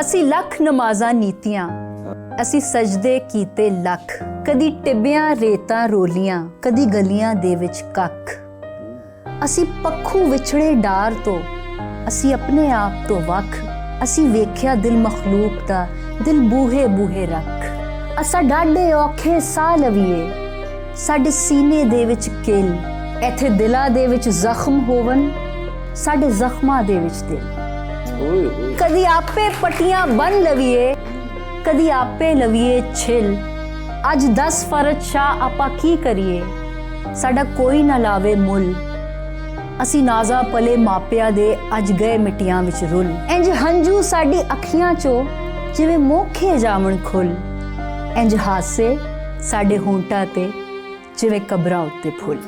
ਅਸੀਂ ਲੱਖ ਨਮਾਜ਼ਾਂ ਨੀਤੀਆਂ, ਅਸੀਂ ਸਜਦੇ ਕੀਤੇ ਲੱਖ, ਕਦੀ ਟਿੱਬਿਆਂ ਰੇਤਾਂ ਰੋਲੀਆਂ, ਕਦੀ ਗਲੀਆਂ ਦੇ ਵਿੱਚ ਕੱਖ। ਅਸੀਂ ਪੱਖੂ ਵਿਛੜੇ ਡਾਰ ਤੋਂ, ਅਸੀਂ ਆਪਣੇ ਆਪ ਤੋਂ ਵੱਖ, ਅਸੀਂ ਵੇਖਿਆ ਦਿਲ ਮਖਲੂਕ ਦਾ, ਦਿਲ ਬੂਹੇ ਬੂਹੇ ਰੱਖ। ਅਸਾਂ ਡਾਢੇ ਔਖੇ ਸਾਹ ਲਵੀਏ, ਸਾਡੇ ਸੀਨੇ ਦੇ ਵਿੱਚ ਕਿਲ, ਇੱਥੇ ਦਿਲਾਂ ਦੇ ਵਿੱਚ ਜ਼ਖਮ ਹੋਵਨ ਸਾਡੇ ਜ਼ਖਮਾਂ ਦੇ ਵਿੱਚ ਦਿਲ। ਕਦੀ ਆਪੇ ਪਟੀਆਂ ਬਨ ਲਵੀਏ, ਕਦੀ ਆਪੇ ਲਵੀਏ ਛਿਲ। ਅੱਜ 10 ਫਰਜ਼ ਸ਼ਾਹ ਆਪਾਂ ਕੀ ਕਰੀਏ? ਸਾਡਾ ਕੋਈ ਨਾ ਲਾਵੇ ਮੁੱਲ। ਅਸੀਂ ਨਾਜ਼ਾ ਪਲੇ ਮਾਪਿਆਂ ਦੇ ਅੱਜ ਗਏ ਮਿੱਟੀਆਂ ਵਿੱਚ ਰੁੱਲ। ਇੰਜ ਹੰਝੂ ਸਾਡੀ ਅੱਖੀਆਂ ਚੋਂ ਜਿਵੇਂ ਮੋਖੇ ਜਾਵਣ ਖੁੱਲ। ਇੰਜ ਹਾਸੇ ਸਾਡੇ ਹੋਂਟਾਂ ਤੇ ਜਿਵੇਂ ਕਬਰਾਂ ਉੱਤੇ ਫੁੱਲ।